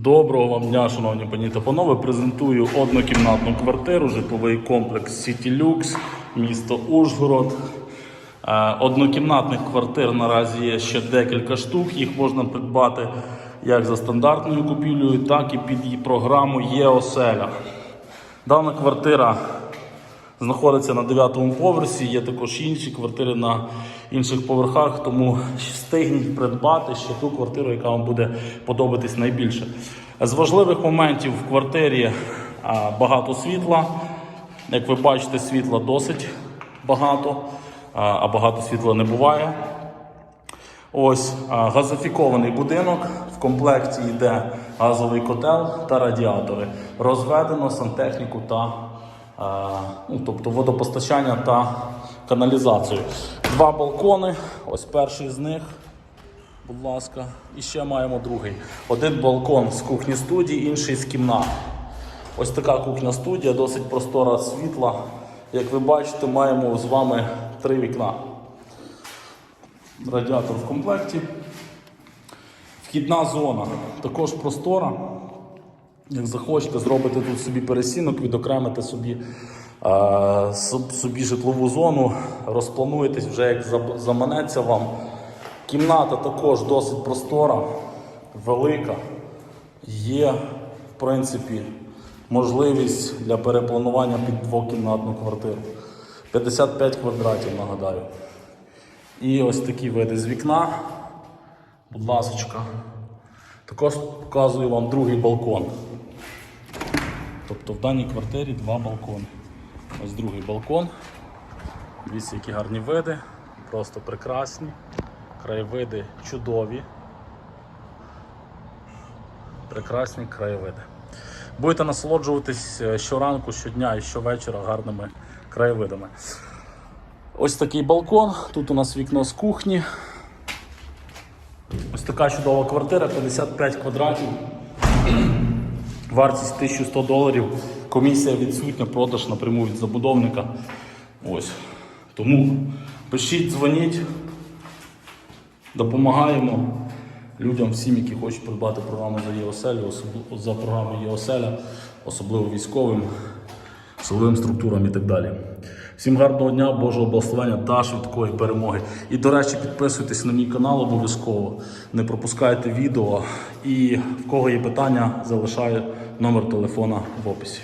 Доброго вам дня, шановні пані та панове. Презентую однокімнатну квартиру, житловий комплекс City Lux, місто Ужгород. Е, Однокімнатних квартир наразі є ще декілька штук. Їх можна придбати як за стандартною купівлею, так і під її програму ЄОСЕЛЯ. Дана квартира знаходиться на 9 поверсі. Є також інші квартири на інших поверхах, тому встигніть придбати ще ту квартиру, яка вам буде подобатись найбільше. З важливих моментів в квартирі багато світла. Як ви бачите, світла досить багато, а багато світла не буває. Ось газифікований будинок. В комплекті йде газовий котел та радіатори. Розведено сантехніку та ну, тобто водопостачання та каналізацію. Два балкони. Ось перший з них. Будь ласка, і ще маємо другий. Один балкон з кухні студії, інший з кімнат. Ось така кухня студія, досить простора світла. Як ви бачите, маємо з вами три вікна радіатор в комплекті. Вхідна зона також простора. Як захочете, зробите тут собі пересінок, відокремите собі, е, собі житлову зону, розплануєтесь вже як заманеться вам. Кімната також досить простора, велика. Є, в принципі, можливість для перепланування під двокімнатну квартиру. 55 квадратів, нагадаю. І ось такі види з вікна. Будь ласочка. Також показую вам другий балкон. Тобто в даній квартирі два балкони. Ось другий балкон. Дивіться, які гарні види, просто прекрасні. Краєвиди чудові. Прекрасні краєвиди. Будете насолоджуватись е, щоранку, щодня і щовечора гарними краєвидами. Ось такий балкон. Тут у нас вікно з кухні. Ось така чудова квартира, 55 квадратів. Вартість 1100 доларів. Комісія відсутня, продаж напряму від забудовника. Ось. Тому пишіть, дзвоніть, допомагаємо людям, всім, які хочуть придбати програму за ЄОСЕЛю, за програму ЄОСЕЛя, особливо військовим, силовим структурам і так далі. Всім гарного дня, Божого благословення та швидкої перемоги. І, до речі, підписуйтесь на мій канал обов'язково, не пропускайте відео. І в кого є питання, залишаю номер телефона в описі.